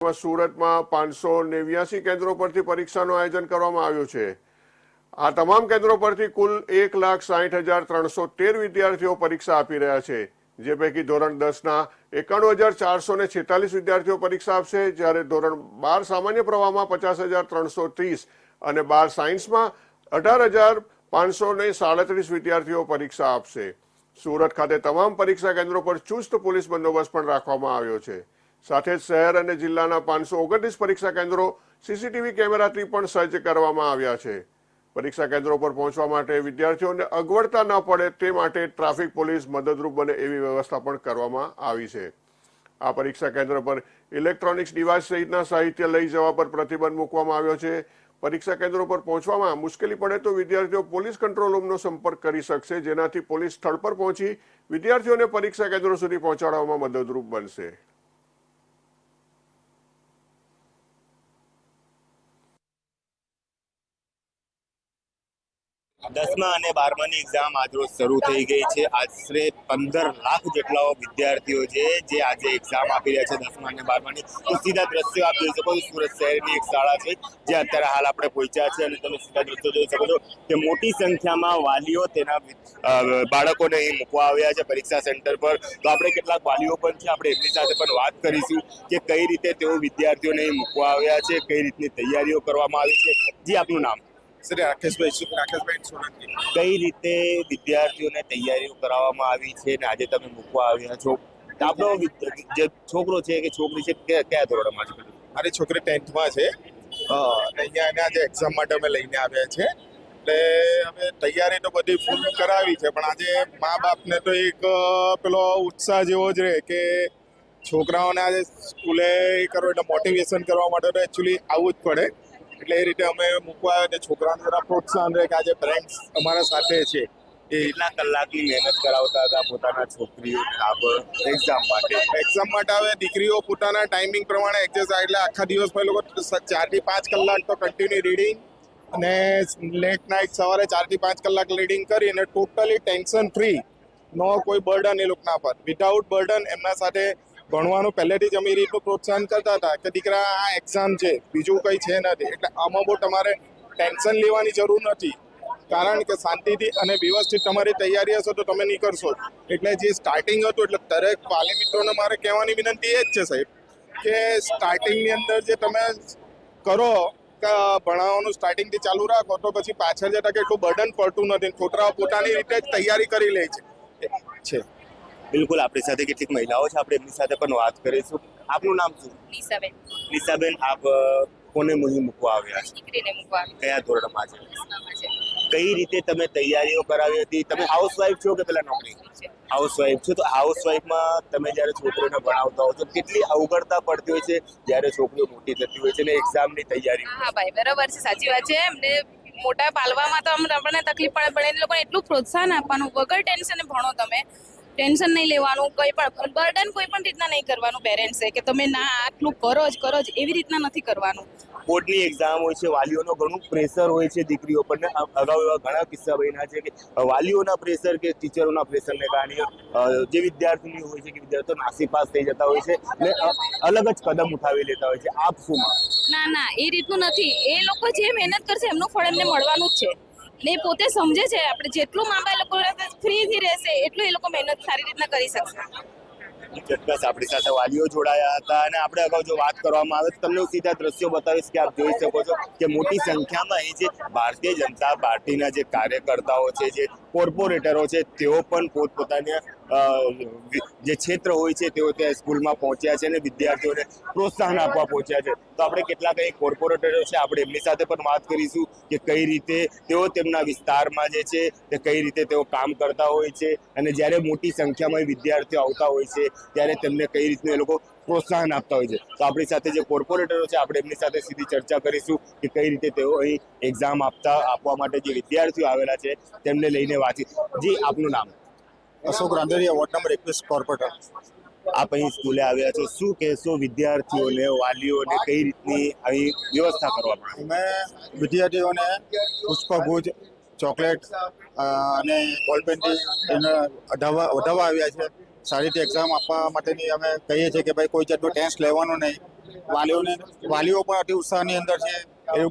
સુરતમાં પાંચસો નેવ્યાસી કેન્દ્રો પરથી પરીક્ષાનું આયોજન કરવામાં આવ્યું છે. આ તમામ કેન્દ્રો પરથી કુલ એક લાખ સાહીઠ હજાર ત્રણસો તેર વિદ્યાર્થીઓ પરીક્ષા આપી રહ્યા છે. જે પૈકી ધોરણ દસના એકાણું હજાર ચારસો ને છેતાલીસ વિદ્યાર્થીઓ પરીક્ષા આપશે, જ્યારે ધોરણ બાર સામાન્ય પ્રવાહમાં પચાસ હજાર ત્રણસો ત્રીસ અને બાર સાયન્સમાં અઢાર હજાર પાંચસો ને સાડત્રીસ વિદ્યાર્થીઓ પરીક્ષા આપશે. સુરત ખાતે તમામ પરીક્ષા કેન્દ્રો પર ચુસ્ત પોલીસ બંદોબસ્ત પણ રાખવામાં આવ્યો છે. સાથે જ શહેર અને જિલ્લાના પાંચસો ઓગણત્રીસ પરીક્ષા કેન્દ્રો સીસીટીવી કેમેરાથી પણ સજ્જ કરવામાં આવ્યા છે. પરીક્ષા કેન્દ્રો પર પહોંચવા માટે વિદ્યાર્થીઓને અગવડતા ન પડે તે માટે ટ્રાફિક પોલીસ મદદરૂપ બને એવી વ્યવસ્થા પણ કરવામાં આવી છે. આ પરીક્ષા કેન્દ્ર પર ઇલેક્ટ્રોનિક્સ ડિવાઇસ સહિતના સાહિત્ય લઈ જવા પર પ્રતિબંધ મૂકવામાં આવ્યો છે. પરીક્ષા કેન્દ્રો પર પહોંચવામાં મુશ્કેલી પડે તો વિદ્યાર્થીઓ પોલીસ કંટ્રોલ રૂમનો સંપર્ક કરી શકશે, જેનાથી પોલીસ સ્થળ પર પહોંચી વિદ્યાર્થીઓને પરીક્ષા કેન્દ્રો સુધી પહોંચાડવામાં મદદરૂપ બનશે. દસમા અને બારમાની એક્ઝામ આજરોજ શરૂ થઈ ગઈ છે. આશરે પંદર લાખ જેટલા વિદ્યાર્થીઓ છે જે આજે એક્ઝામ આપી રહ્યા છે દસમા અને બારમાની. તો સીધા દ્રશ્યો આપ જોઈ શકો છો. સુરત શહેરની એક શાળા છે, જે અત્યારે હાલ આપણે પહોંચ્યા છે અને તમે સીધા દ્રશ્યો જોઈ શકો છો કે મોટી સંખ્યામાં વાલીઓ તેના બાળકોને અહીં મૂકવા આવ્યા છે પરીક્ષા સેન્ટર પર. તો આપણે કેટલાક વાલીઓ પણ છે, આપણે એમની સાથે પણ વાત કરીશું કે કઈ રીતે તેઓ વિદ્યાર્થીઓને અહીં મૂકવા આવ્યા છે, કઈ રીતની તૈયારીઓ કરવામાં આવી છે. જી, આપનું નામ? શ્રી રાકેશભાઈ રાકેશભાઈ સોલંકી કઈ રીતે વિદ્યાર્થીઓને તૈયારીઓ કરાવવામાં આવી છે ને આજે તમે મૂકવા આવ્યા છો? આપણો જે છોકરો છે કે છોકરી છે કે કયા ધોરણમાં છે? મારી છોકરી ટેન્થમાં છે. અહીંયા એને આજે એક્ઝામ માટે અમે લઈને આવ્યા છે. એટલે અમે તૈયારી તો બધી ફૂલ કરાવી છે પણ આજે મા બાપને તો એક પેલો ઉત્સાહ જેવો જ રહે કે છોકરાઓને આજે સ્કૂલે એ કરો એટલે મોટિવેશન કરવા માટે તો એકચ્યુઅલી આવવું જ પડે. એટલે એ રીતે અમે મૂકવા અને છોકરાઓને જરા પ્રોત્સાહન રહે કે આજે પેરેન્ટ્સ અમારા સાથે છે, એ એટલા કલાકની મહેનત કરાવતા હતા પોતાના છોકરીઓ આ એક્ઝામ માટે. એક્ઝામ માટે હવે દીકરીઓ પોતાના ટાઈમિંગ પ્રમાણે એડજસ્ટ એટલે આખા દિવસમાં એ લોકો ચારથી પાંચ કલાક તો કન્ટિન્યુ રીડિંગ અને લેટ નાઇટ સવારે ચારથી પાંચ કલાક રીડિંગ કરી અને ટોટલી ટેન્શન ફ્રી નો કોઈ બર્ડન એ લોકોના પર. વિધાઉટ બર્ડન એમના સાથે ભણવાનું પહેલેથી જ અમે એ રીતનું પ્રોત્સાહન કરતા હતા કે દીકરા, આ એક્ઝામ છે, બીજું કંઈ છે નથી. એટલે આમાં બહુ તમારે ટેન્શન લેવાની જરૂર નથી. કારણ કે શાંતિથી અને વ્યવસ્થિત તમારી તૈયારી હશે તો તમે નીકળશો. એટલે જે સ્ટાર્ટિંગ હતું, એટલે દરેક વાલી મિત્રોને મારે કહેવાની વિનંતી એ જ છે સાહેબ, કે સ્ટાર્ટિંગની અંદર જે તમે કરો, કે ભણાવવાનું સ્ટાર્ટિંગથી ચાલુ રાખો, તો પછી પાછળ જતા કેટલું બર્ડન પડતું નથી. છોકરાઓ પોતાની રીતે જ તૈયારી કરી લે છે. બિલકુલ આપણી સાથે કેટલીક મહિલાઓ છે. આપણે એમની સાથે પણ વાત કરીશું. આપનું નામ શું? નિશાબેન. નિશાબેન આપ કોને મુહી મૂકવા આવ્યા છે? દીકરીને મૂકવા કયા ધોરણમાં છે? કઈ રીતે તમે તૈયારીઓ કરાવી હતી? તમે હાઉસવાઈફ છો કે પેલા નોકરી? હાઉસવાઈફ છો. તો હાઉસવાઈફમાં તમે જ્યારે છોકરીઓને ભણાવતા હો તો કેટલી અવગડતા પડતી હોય છે? જ્યારે છોકરીઓ મોટી થતી હોય છે ને એક્ઝામની તૈયારી? હા હા ભાઈ બરાબર છે. સાચી વાત છે. એમને મોટા પાલવામાં તો અમને આપણને તકલીફ પડે પણ એ લોકોને એટલું પ્રોત્સાહન આપવાનું વગર ટેન્શને ભણો તમે. ટેન્શન નહીં લેવાનું કોઈ પણ બર્ડન કોઈ પણ રીતના નહીં કરવાનું પેરેન્ટ્સે કે તમે ના આટલું કરો જ કરો જ એવી રીતના નથી કરવાનું. બોર્ડની એક્ઝામ હોય છે વાલીઓનો ઘણું પ્રેશર હોય છે દીકરીઓ પર અગાઉ એવા ઘણા કિસ્સા બન્યા છે કે વાલીઓના પ્રેશર કે ટીચરોના પ્રેશરને કારણે જે વિદ્યાર્થીની હોય છે કે વિદ્યાર્થીઓ નાસી પાસ થઈ જતા હોય છે ને અલગ જ કદમ ઉઠાવી લેતા હોય છે. આપ શું ના ના એ રીતનું નથી. એ લોકો જે મહેનત કરશે એમનું ફળ એમને મળવાનું જ છે. ને પોતે સમજે છે આપણે જેટલું મા બાપ લોકો ફ્રીથી રહેશે, એટલું એ લોકો મહેનત સારી રીતના કરી શકશે. ચોક્કસ આપણી સાથે વાલીઓ જોડાયા હતા અને આપણે અગાઉ જો વાત કરવામાં આવે તો તમને સીધા દ્રશ્યો બતાવીશ કે આપ જોઈ શકો છો કે મોટી સંખ્યામાં અહીં જે ભારતીય જનતા પાર્ટીના જે કાર્યકર્તાઓ છે, જે કોર્પોરેટરો છે, તેઓ પણ પોતપોતાના જે ક્ષેત્ર હોય છે, તેઓ ત્યાં સ્કૂલમાં પહોંચ્યા છે અને વિદ્યાર્થીઓને પ્રોત્સાહન આપવા પહોંચ્યા છે. તો આપણે કેટલાક અહીં કોર્પોરેટરો છે, આપણે એમની સાથે પણ વાત કરીશું કે કઈ રીતે તેઓ તેમના વિસ્તારમાં જે છે, તે કઈ રીતે તેઓ કામ કરતા હોય છે અને જ્યારે મોટી સંખ્યામાં વિદ્યાર્થીઓ આવતા હોય છે, ત્યારે તેમને કઈ રીતનું એ લોકો પ્રોત્સાહન આપતા હોય છે. તો આપણી સાથે જે કોર્પોરેટરો છે આપણે એમની સાથે સીધી ચર્ચા કરીશું કે કઈ રીતે તેઓ અહીં એક્ઝામ આપતા આપવા માટે જે વિદ્યાર્થીઓ આવેલા છે તેમને લઈને વાંચી જી આપનું નામ? અશોક રાંદેરિયા વોર્ડ નંબર એકવીસ કોર્પોરેટર. આપ અહીં સ્કૂલે આવ્યા છો. શું કહેશો વિદ્યાર્થીઓને વાલીઓને કઈ રીતની અહીં વ્યવસ્થા કરવા પડે અમે વિદ્યાર્થીઓને પુષ્પગુજ ચોકલેટ અને બોલપેનથી એને વધાવવા વધાવવા આવ્યા છે. સારી રીતે એક્ઝામ આપવા માટેની અમે કહીએ છીએ કે ભાઈ કોઈ જાતનું ટેન્સ લેવાનું નહીં. વાલીઓને વાલીઓ પણ અતિ ઉત્સાહની અંદર છે.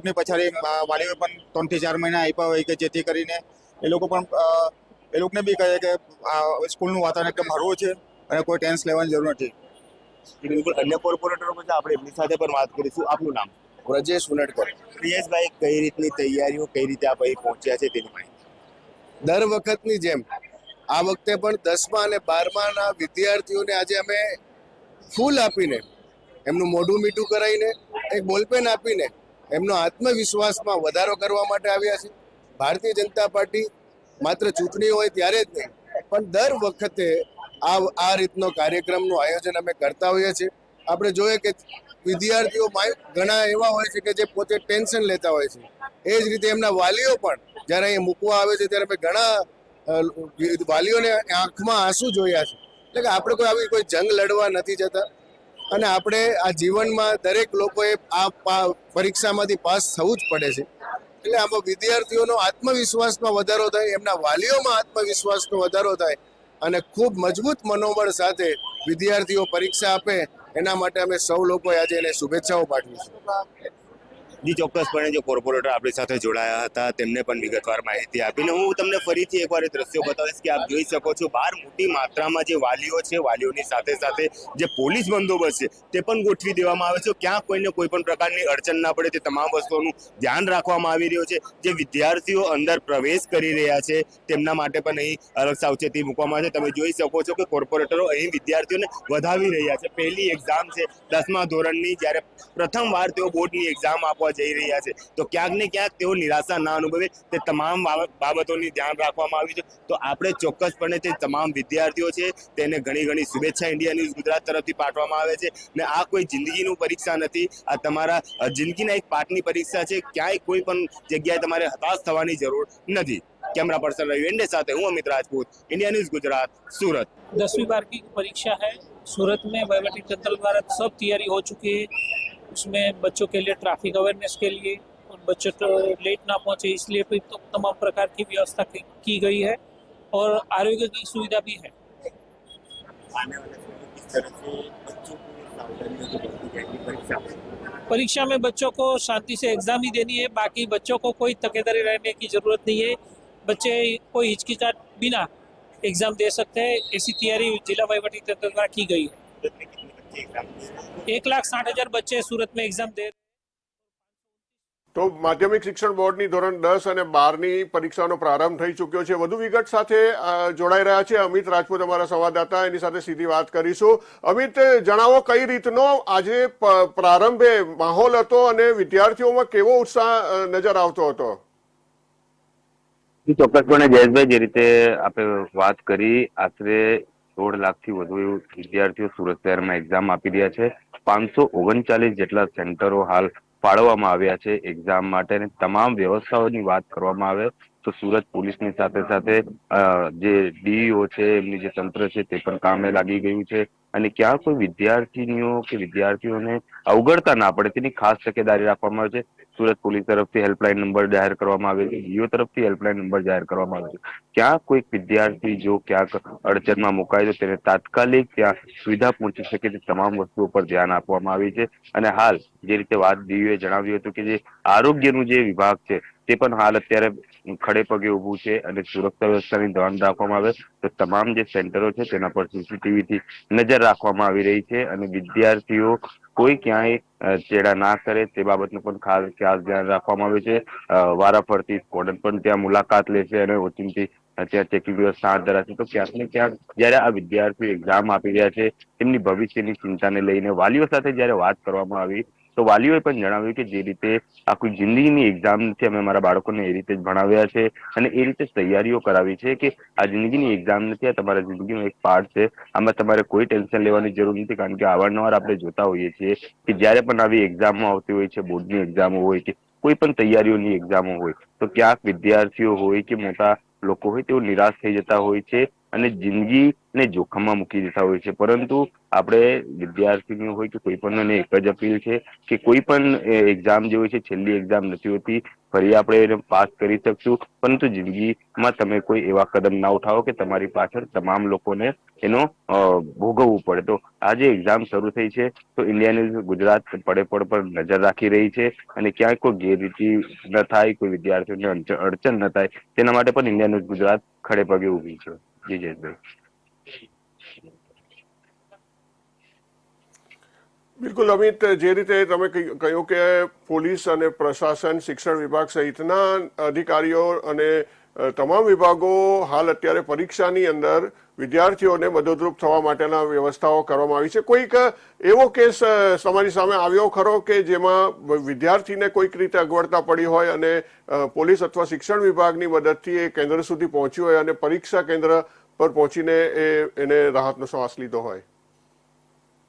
એ પછાડી વાલીઓએ પણ ત્રણથી ચાર મહિના આપ્યા હોય કે જેથી કરીને એ લોકો પણ એ લોકોને બી કહે કે આ સ્કૂલનું વાતાવરણ એકદમ હરવું છે અને કોઈ ટેન્સ લેવાની જરૂર નથી. બિલકુલ. અન્ય કોર્પોરેટરો પણ આપણે એમની સાથે પણ વાત કરીશું. આપનું નામ? વ્રજેશ ઉનડકર. પ્રિયેશભાઈ કઈ રીતની તૈયારીઓ કઈ રીતે આપ અહીં પહોંચ્યા છે તેની માહિતી? દર વખતની જેમ આ વખતે પણ દસમા અને બારમાના વિદ્યાર્થીઓને આજે અમે ફૂલ આપીને, એમનું મોઢું મીઠું કરાવીને, એક બોલપેન આપીને એમનો આત્મવિશ્વાસમાં વધારો કરવા માટે આવ્યા છે ભારતીય જનતા પાર્ટી માત્ર ચૂંટણી હોય ત્યારે જ નહીં, પણ દર વખતે આ આ રીતનો કાર્યક્રમનું આયોજન અમે કરતા હોઈએ છીએ. આપણે જોઈએ કે વિદ્યાર્થીઓ ઘણા એવા હોય છે કે જે પોતે ટેન્શન લેતા હોય છે. એ જ રીતે એમના વાલીઓ પણ જ્યારે અહીં મૂકવા આવે છે ત્યારે અમે ઘણા વાલીઓને આંખમાં આંસુ જોયા છે. એટલે કે આપણે કોઈ આવી કોઈ જંગ લડવા નથી જતા. અને આપણે આ જીવનમાં દરેક લોકોએ આ પરીક્ષામાંથી પાસ થવું જ પડે છે. એટલે આમાં વિદ્યાર્થીઓનો આત્મવિશ્વાસમાં વધારો થાય, એમના વાલીઓમાં આત્મવિશ્વાસનો વધારો થાય અને ખૂબ મજબૂત મનોબળ સાથે વિદ્યાર્થીઓ પરીક્ષા આપે. એના માટે અમે સૌ લોકોએ આજે એને શુભેચ્છાઓ પાઠવી છે. જી, ચોક્કસપણે જે કોર્પોરેટર આપણી સાથે જોડાયા હતા, તેમને પણ વિગતવાર માહિતી આપીને હું તમને ફરીથી એકવાર એ દ્રશ્યો બતાવીશ કે આપ જોઈ શકો છો બહાર મોટી માત્રામાં જે વાલીઓ છે, વાલીઓની સાથે સાથે જે પોલીસ બંદોબસ્ત છે, તે પણ ગોઠવી દેવામાં આવે છે. ક્યાં કોઈને કોઈ પણ પ્રકારની અડચણ ના પડે, તે તમામ વસ્તુઓનું ધ્યાન રાખવામાં આવી રહ્યું છે. જે વિદ્યાર્થીઓ અંદર પ્રવેશ કરી રહ્યા છે, તેમના માટે પણ અહીં અલગ સાવચેતી મૂકવામાં આવે છે. તમે જોઈ શકો છો કે કોર્પોરેટરો અહીં વિદ્યાર્થીઓને વધાવી રહ્યા છે. પહેલી એક્ઝામ છે દસમા ધોરણની, જ્યારે પ્રથમ વાર તેઓ બોર્ડની એક્ઝામ આપવા જઈ રહ્યા છે તો ક્યાંક ને ક્યાંક તેઓ નિરાશા ના અનુભવે તે તમામ બાબ- બાબતોની ધ્યાન રાખવામાં આવ્યું છે તો આપણે ચોક્કસપણે તે તમામ વિદ્યાર્થીઓ છે તેને ઘણી ઘણી શુભેચ્છા ઇન્ડિયા ન્યૂઝ ગુજરાત તરફથી પાઠવવામાં આવે છે ને આ કોઈ જિંદગીનું પરીક્ષા નથી આ તમારા અ, જિંદગીના એક પાઠની પરીક્ષા છે ક્યાંય કોઈ પણ જગ્યાએ તમારે હતાશ થવાની જરૂર નથી કેમેરા પર્સન રવિ એન્ડે સાથે હું અમિત રાજપૂત ઇન્ડિયા ન્યૂઝ ગુજરાત સુરત दसवीं बार की परीक्षा है सूरत में वैवटी तंत्र द्वारा सब तैयारी हो चुकी है उसमें बच्चों के लिए ट्रैफ़िक अवेयरनेस के लिए और बच्चे तो लेट ना पहुँचे इसलिए भी तो तमाम प्रकार की व्यवस्था की, की गई है और आरोग्य की सुविधा भी है। को परीक्षा में बच्चों को शांति से एग्ज़ाम ही देनी है बाकी बच्चों को कोई तकेदारी रहने की ज़रूरत नहीं है। बच्चे कोई हिचकिचाट बिना एग्ज़ाम दे सकते हैं ऐसी तैयारी जिला वहीवटी तंत्र द्वारा की गई है। सूरत में कितने बच्चे एग्जाम दे रहे हैं? एक लाख साठ हजार बच्चे सूरत में एग्जाम दे તો માધ્યમિક શિક્ષણ બોર્ડની ધોરણ દસ અને બારની પરીક્ષાનો પ્રારંભ થઈ ચૂક્યો છે વધુ વિગત સાથે અ, જોડાઈ રહ્યા છે અમિત રાજપૂત અમારા સંવાદદાતા એની સાથે સીધી વાત કરીશું અમિત જણાવો કઈ રીતનો આજે પ- પ્રારંભે માહોલ હતો અને વિદ્યાર્થીઓમાં કેવો ઉત્સાહ અ, નજર આવતો હતો જી, ચોક્કસપણે જયેશભાઈ જે રીતે આપણે વાત કરી આશરે સોળ લાખથી વધુ વિદ્યાર્થીઓ સુરત શહેરમાં એક્ઝામ આપી રહ્યા છે. પાંચસો ઓગણચાલીસ જેટલા સેન્ટરો હાલ ફાળવવામાં આવ્યા છે. એક્ઝામ માટે અને તમામ વ્યવસ્થાઓની વાત કરવામાં આવે તો સુરત પોલીસની સાથે સાથે જે ડીઈઓ છે, એમની જે તંત્ર છે તે પણ કામે લાગી ગયું છે. અને ક્યાં કોઈ વિદ્યાર્થીનીઓ કે વિદ્યાર્થીઓને અવગડતા ના પડે તેની ખાસ તકેદારી રાખવામાં આવે છે. સુરત પોલીસ તરફથી હેલ્પલાઇન નંબર જાહેર કરવામાં આવે છે. ડીઓ તરફથી હેલ્પલાઇન નંબર જાહેર કરવામાં આવે છે. ક્યાંક કોઈક વિદ્યાર્થી જો ક્યાંક અડચણમાં મુકાય તો તેને તાત્કાલિક ત્યાં સુવિધા પહોંચી શકે તે તમામ વસ્તુઓ પર ધ્યાન આપવામાં આવી છે. અને હાલ જે રીતે વાત ડીઓએ જણાવ્યું હતું કે જે આરોગ્યનું જે વિભાગ છે તે પણ હાલ અત્યારે ખડે પગે ઊભું છે અને સુરક્ષા વ્યવસ્થાની ધ્યાન રાખવામાં આવે તો તમામ જે સેન્ટરો છે તેના પર સીસીટીવી થી નજર રાખવામાં આવી રહી છે અને વિદ્યાર્થીઓ કોઈ ક્યાંય ચેડા ના કરે તે બાબતનું પણ ખાસ ખાસ ધ્યાન રાખવામાં આવે છે. વારાફરતી સ્કોડન પણ ત્યાં મુલાકાત લેશે અને ઓચિંતી ત્યાં ચેકિંગ વ્યવસ્થા હાથ ધરાશે. તો ક્યાંક ને ક્યાંક જ્યારે આ વિદ્યાર્થીઓ એક્ઝામ આપી રહ્યા છે, તેમની ભવિષ્યની ચિંતાને લઈને વાલીઓ સાથે જ્યારે વાત કરવામાં આવી તો વાલીઓએ પણ જણાવ્યું કે જે રીતે આખી જિંદગીની એક્ઝામ નથી અમે અમારા બાળકોને એ રીતે જ ભણાવ્યા છે અને એ રીતે જ તૈયારીઓ કરાવી છે કે આ જિંદગીની એક્ઝામ નથી, આ તમારા જિંદગીનો એક પાર્ટ છે. આમાં તમારે કોઈ ટેન્શન લેવાની જરૂર નથી કારણ કે અવારનવાર આપણે જોતા હોઈએ છીએ કે જ્યારે પણ આવી એક્ઝામો આવતી હોય છે, બોર્ડની એક્ઝામો હોય કે કોઈ પણ તૈયારીઓની એક્ઝામો હોય તો ક્યાંક વિદ્યાર્થીઓ હોય કે મોટા લોકો હોય તેઓ નિરાશ થઈ જતા હોય છે અને જિંદગીને જોખમમાં મૂકી દેતા હોય છે. પરંતુ આપણે વિદ્યાર્થીની હોય કે કોઈ પણને એક જ અપીલ છે કે કોઈ પણ એક્ઝામ જે હોય છે, છેલ્લી એક્ઝામ નથી હોતી, ફરી આપણે એને પાસ કરી શકશું. પરંતુ જિંદગીમાં તમે કોઈ એવા કદમ ના ઉઠાવો કે તમારી પાછળ તમામ લોકોને એનો ભોગવવું પડે. તો આજે એક્ઝામ શરૂ થઈ છે, તો ઇન્ડિયા ન્યૂઝ ગુજરાત પડે પડ પર નજર રાખી રહી છે અને ક્યાંય કોઈ ગેરરીતિ ન થાય, કોઈ વિદ્યાર્થીઓને અડચણ ન થાય, તેના માટે પણ ઇન્ડિયા ન્યૂઝ ગુજરાત ખડે પગે ઊભી છે. જી બિલકુલ, અમિત, જે રીતે તમે કહ્યું કે પોલીસ અને પ્રશાસન, શિક્ષણ વિભાગ સહિતના અધિકારીઓ અને તમામ વિભાગો હાલ અત્યારે પરીક્ષાની અંદર વિદ્યાર્થીઓને મદદરૂપ થવા માટેના વ્યવસ્થાઓ કરવામાં આવી છે. કોઈક એવો કેસ તમારી સામે આવ્યો ખરો કે જેમાં વિદ્યાર્થીને કોઈક રીતે અગવડતા પડી હોય અને પોલીસ અથવા શિક્ષણ વિભાગની મદદથી એ કેન્દ્ર સુધી પહોંચ્યું હોય અને પરીક્ષા કેન્દ્ર પર પહોંચીને એ, એને રાહતનો શ્વાસ લીધો હોય?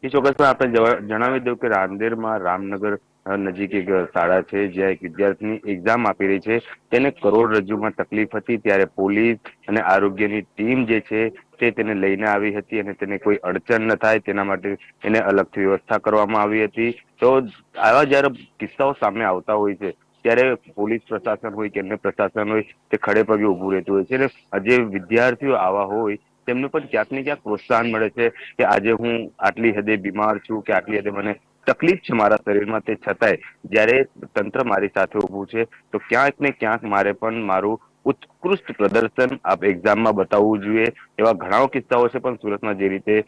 એ ચોક્કસમાં આપણે જણાવી દઉં કે રાંદેરમાં રામનગર નજીક એક શાળા છે, જ્યાં એક વિદ્યાર્થીની એક્ઝામ આપી રહી છે. તેને કરોડરજ્જુમાં તકલીફ હતી, ત્યારે પોલીસ અને આરોગ્યની ટીમ જે છે, તે તેને લઈને આવી હતી અને તેને કોઈ અડચણ ન થાય, તેના માટે એને અલગથી વ્યવસ્થા કરવામાં આવી હતી. તો આવા જ્યારે કિસ્સાઓ સામે આવતા હોય છે, ત્યારે પોલીસ પ્રશાસન હોય કે અન્ય પ્રશાસન હોય, તે ખડે પગે ઊભું રહેતું હોય છે. અને જે વિદ્યાર્થીઓ આવા હોય, તેમને પણ ક્યાંક ને ક્યાંક પ્રોત્સાહન મળે છે કે આજે હું આટલી હદે બીમાર છું, કે આટલી હદે મને તકલીફ છે મારા શરીરમાં તે છતાંય. જ્યારે તંત્ર મારી સાથે ઊભું છે, તો ક્યાંક ને ક્યાંક મારે પણ મારું ઉત્કૃષ્ટ પ્રદર્શન આપ એક્ઝામમાં બતાવવું જોઈએ. એવા ઘણા કિસ્સાઓ છે પણ સુરતમાં જે રીતે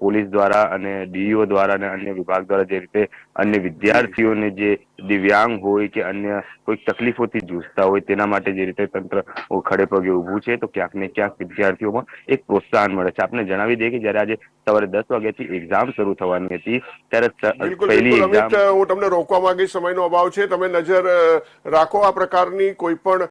પોલીસ દ્વારા અને ડીઈઓ દ્વારા અને અન્ય વિભાગ દ્વારા જે રીતે અન્ય વિદ્યાર્થીઓને જે દિવ્યાંગ હોય કે અન્ય કોઈક તકલીફોથી જૂઝતા હોય તેના માટે જે રીતે તંત્ર ખડે પગે ઊભું છે તો ક્યાંક ને ક્યાંક વિદ્યાર્થીઓમાં એક પ્રોત્સાહન મળે છે. આપને જણાવી દઈએ કે જ્યારે આજે સવારે દસ વાગ્યાથી એક્ઝામ શરૂ થવાની હતી ત્યારે પહેલી એક્ઝામ હું તમને રોકવા માંગીશ સમયનો અભાવ છે. તમે નજર રાખો આ પ્રકારની કોઈ પણ